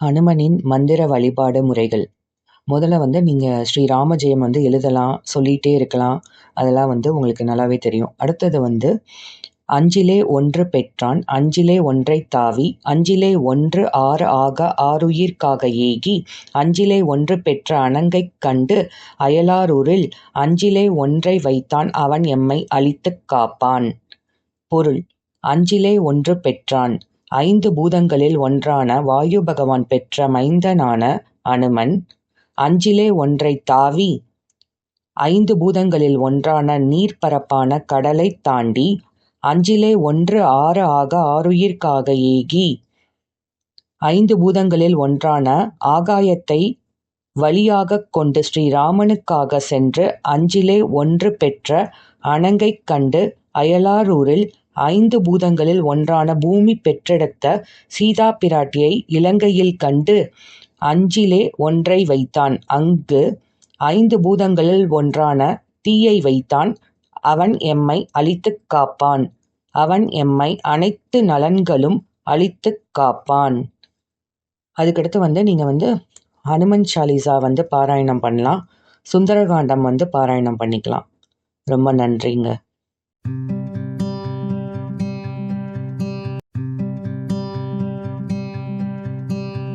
ஹனுமனின் மந்திர வழிபாடு முறைகள். முதல்ல வந்து நீங்கள் ஸ்ரீ ராம ஜெயம் வந்து எழுதலாம் சொல்லிகிட்டே இருக்கலாம். அதெல்லாம் வந்து உங்களுக்கு நல்லாவே தெரியும். அடுத்தது வந்து அஞ்சிலே ஒன்று பெற்றான் அஞ்சிலே ஒன்றை தாவி அஞ்சிலே ஒன்று ஆறு ஆக ஆறுயிர்க்காக ஏகி அஞ்சிலே ஒன்று பெற்ற அணங்கைக் கண்டு அயலாரூரில் அஞ்சிலே ஒன்றை வைத்தான் அவன் எம்மை அழித்துக் காப்பான். பொருள் அஞ்சிலே ஒன்று பெற்றான் ஐந்து பூதங்களில் ஒன்றான வாயு பகவான் பெற்ற மைந்தனான அனுமன் அஞ்சிலே ஒன்றைத் தாவி ஐந்து பூதங்களில் ஒன்றான நீர்ப்பரப்பான கடலைத் தாண்டி அஞ்சிலே ஒன்று ஆறு ஆக ஆருயிர்க்காக ஏகி ஐந்து பூதங்களில் ஒன்றான ஆகாயத்தை வழியாகக் கொண்டு ஸ்ரீராமனுக்காக சென்று அஞ்சிலே ஒன்று பெற்ற அணங்கைக் கண்டு அயலாரூரில் ஐந்து பூதங்களில் ஒன்றான பூமி பெற்றெடுத்த சீதா பிராட்டியை இலங்கையில் கண்டு அஞ்சிலே ஒன்றை வைத்தான். அங்கு ஐந்து பூதங்களில் ஒன்றான தீயை வைத்தான். அவன் எம்மை அழித்துக் காப்பான். அவன் எம்மை அனைத்து நலன்களும் அழித்துக் காப்பான். அதுக்கடுத்து வந்து நீங்கள் வந்து ஹனுமன் சாலிசா வந்து பாராயணம் பண்ணலாம். சுந்தரகாண்டம் வந்து பாராயணம் பண்ணிக்கலாம். ரொம்ப நன்றிங்க.